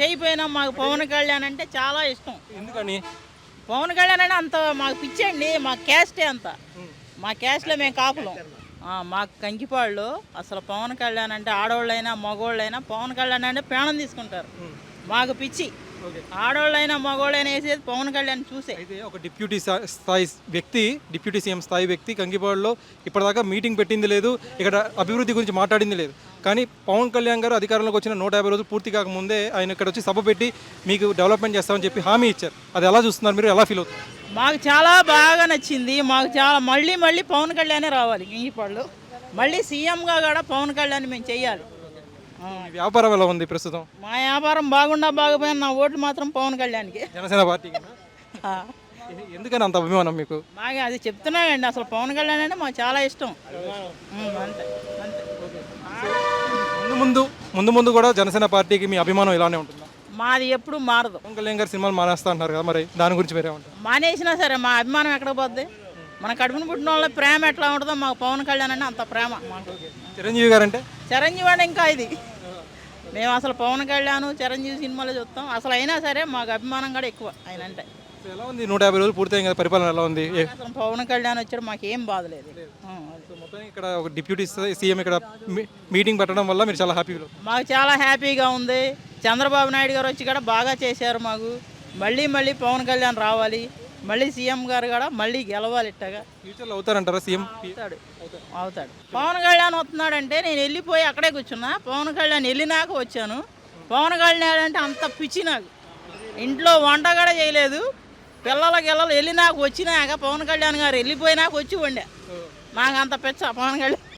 చేయిపోయినా మాకు పవన్ కళ్యాణ్ అంటే చాలా ఇష్టం. ఎందుకని? పవన్ కళ్యాణ్ అంటే అంత మాకు పిచ్చండి మా క్యాస్టే అంత. మా క్యాస్ట్లో మేము కాపులం మాకు కంకిపాళ్ళు అసలు పవన్ కళ్యాణ్ అంటే ఆడవాళ్ళైనా మగవాళ్ళైనా పవన్ కళ్యాణ్ అంటే ప్రాణం తీసుకుంటారు. మాకు పిచ్చి. ఓకే. ఆడవాళ్ళైనా మగవాళ్ళైనా వేసేది పవన్ కళ్యాణ్ చూసే. అయితే ఒక డిప్యూటీ స్థా- స్థాయి వ్యక్తి డిప్యూటీ సీఎం స్థాయి వ్యక్తి కంకిపాడులో ఇప్పటిదాకా మీటింగ్ పెట్టింది లేదు ఇక్కడ అభివృద్ధి గురించి మాట్లాడింది లేదు. కానీ పవన్ కళ్యాణ్ గారు అధికారంలోకి వచ్చిన నూట యాభై రోజులు పూర్తి కాకముందే ఆయన ఇక్కడ వచ్చి సభ పెట్టి మీకు డెవలప్మెంట్ చేస్తామని చెప్పి హామీ ఇచ్చారు. అది ఎలా చూస్తున్నారు మీరు? ఎలా ఫీల్ అవుతుంది మాకు చాలా బాగా నచ్చింది. మాకు చాలా మళ్ళీ మళ్ళీ పవన్ కళ్యాణే రావాలి ఇంగిపళ్ళు మళ్ళీ సీఎంగా కూడా పవన్ కళ్యాణ్ మేము మీ వ్యాపారం ఎలా ఉంది ప్రస్తుతం? మా వ్యాపారం బాగుండా బాగపోయినా నా ఓట్లు మాత్రం పవన్ కళ్యాణ్కి. జనసేన పార్టీకి ఎందుకని అంత అభిమానం మీకు? మాకు అది చెప్తున్నానండి అసలు పవన్ కళ్యాణ్ అంటే మాకు చాలా ఇష్టం. ఉమ్, అంతే అంతే. ముందు ముందు ముందు ముందు కూడా జనసేన పార్టీకి మీ అభిమానం ఇలానే ఉంటుందా? మాది ఎప్పుడు మారదు. పవన్ కళ్యాణ్ గారు సినిమాలు మానేస్తా అంటారు కదా మరి దాని గురించి మీరే ఉంటారు మానేసినా సరే మా అభిమానం ఎక్కడ పోద్ది? మన కడుపున పుట్టిన వాళ్ళ ప్రేమ ఎట్లా ఉంటుందో మాకు పవన్ కళ్యాణ్ అంటే అంత ప్రేమ. చిరంజీవి గారు అంటే చిరంజీవి అంటే ఇంకా ఇది. మేము అసలు పవన్ కళ్యాణ్ చిరంజీవి సినిమాలో చూస్తాం. అసలు అయినా సరే మాకు అభిమానం కూడా ఎక్కువ ఆయన అంటే. ఎలా ఉంది? నూట యాభై రోజులు పూర్తయింది కదా పరిపాలన ఎలా ఉంది? అసలు పవన్ కళ్యాణ్ వచ్చాడు మాకేం బాధలేదు ఇక్కడ ఒక డిప్యూటీ సీఎం ఇక్కడ మీటింగ్ పెట్టడం వల్ల మీరు చాలా హ్యాపీ మాకు చాలా హ్యాపీగా ఉంది. చంద్రబాబు నాయుడు గారు వచ్చి కూడా బాగా చేశారు మాకు. మళ్ళీ మళ్ళీ పవన్ కళ్యాణ్ రావాలి. మళ్ళీ సీఎం గారు కూడా మళ్ళీ గెలవాలి ఇట్టగా. ఫ్యూచర్లో అవుతారంటారా సీఎం? అవుతాడు. అవుతాడు. పవన్ కళ్యాణ్ వస్తున్నాడంటే నేను వెళ్ళిపోయి అక్కడే కూర్చున్నా. పవన్ కళ్యాణ్ వెళ్ళినాక వచ్చాను. పవన్ కళ్యాణ్ అంటే అంత పిచ్చి నాకు. ఇంట్లో వంట కూడా చేయలేదు. పిల్లల గిల్లలు వెళ్ళినాక వచ్చినాక పవన్ కళ్యాణ్ గారు వెళ్ళిపోయినాక వచ్చి వండా. నాకు అంత పిచ్చ పవన్ కళ్యాణ్.